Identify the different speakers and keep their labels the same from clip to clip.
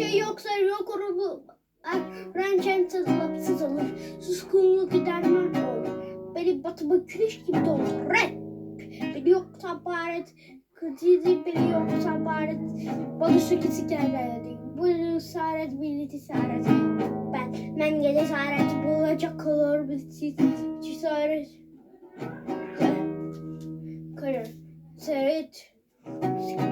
Speaker 1: şey yoksa yok grubu Rançen tazılapsız olur. Suskunluk gidermen olur. Beni batıma güneş gibi doldur. Rap! Beni yok tabaret. Kıdidi beni yok tabaret. Bana şu kesik yerlerde. Bu cesaret milli cesaret. Ben, ben gece cesaret bulacak olur. Cesaret. Kalır. Seret.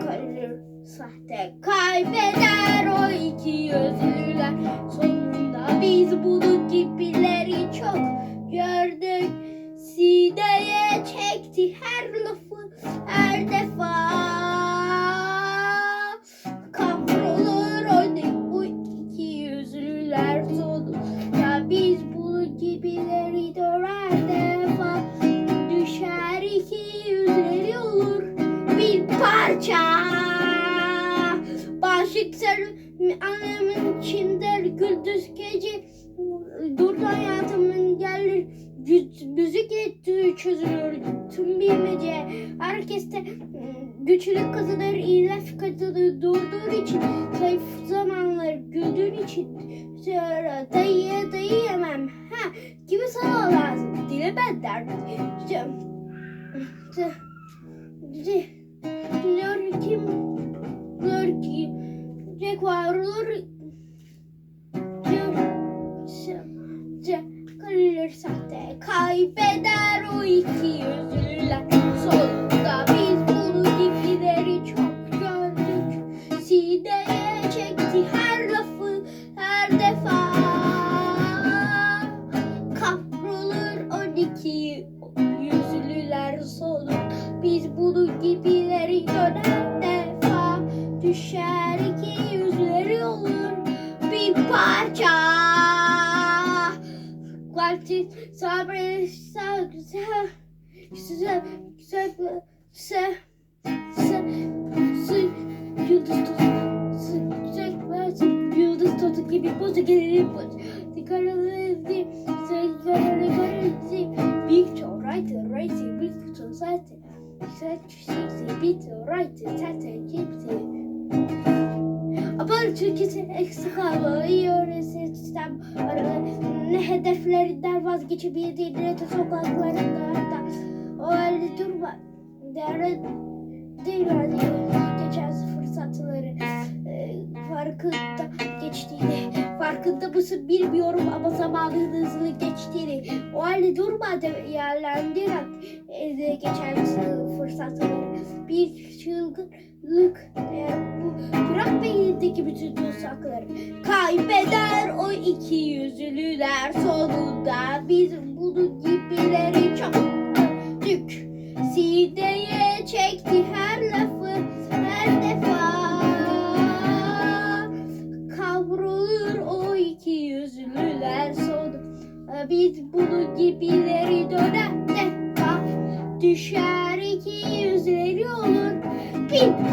Speaker 1: Kalır. Sahte kaybeder o iki yüzlüler. Sonunda biz bulut gibileri çok gördük. Sideye çekti her lafı her defa. Kavrulur o, iki yüzlüler sonunda biz bulut gibileri dörer defa. Düşer iki yüzleri olur bir parça. Başlıkları annemin içindir gündüz gece Durdu hayatımın gelir müzik etti çözülür tüm bilmece. Herkeste mm, güçlü kazanır iyileş kazanır Durduğun için zayıf zamanlar güldüğün için. Sonra dayı dayı yemem ha Kimi sana lazım dile ben derdim Jack var olur Diyor kalır sahte. Kaybeder o iki yüzlüler sonunda biz bunu gibileri çok gördük. Sideye çekti her lafı her defa. Kavrulur on iki yüzlüler solur biz bunu gibileri döner defa düşer iki yüzleri olur bir parça Kalpti sabret sağ güzel güzel güzel güzel güzel yıldız güzel yıldız tozu gibi bozu gelir boz Dikkatli sen kararı kararı Big to right racy big to site Set sexy big to right tete gypsy Ama Türkiye'si eksik kalıyor sistem. Arada ne hedeflerinden vazgeçebildiği de sokaklarında. Da o halde durma değerli değil geçen fırsatları e, farkında geçtiğini farkında mısın bilmiyorum ama zamanın hızlı geçtiğini. O halde durma de yerlendiren elde geçen fırsatları. Bir çılgınlık eğer beynindeki bütün tutsakları kaybeder. O iki yüzlüler sonunda biz bunu gibileri çok gördük sideye çekti her lafı her defa. Kavrulur o iki yüzlüler sonunda. Biz bunu gibileri döner defa. Düşer iki yüzleri olur. Bir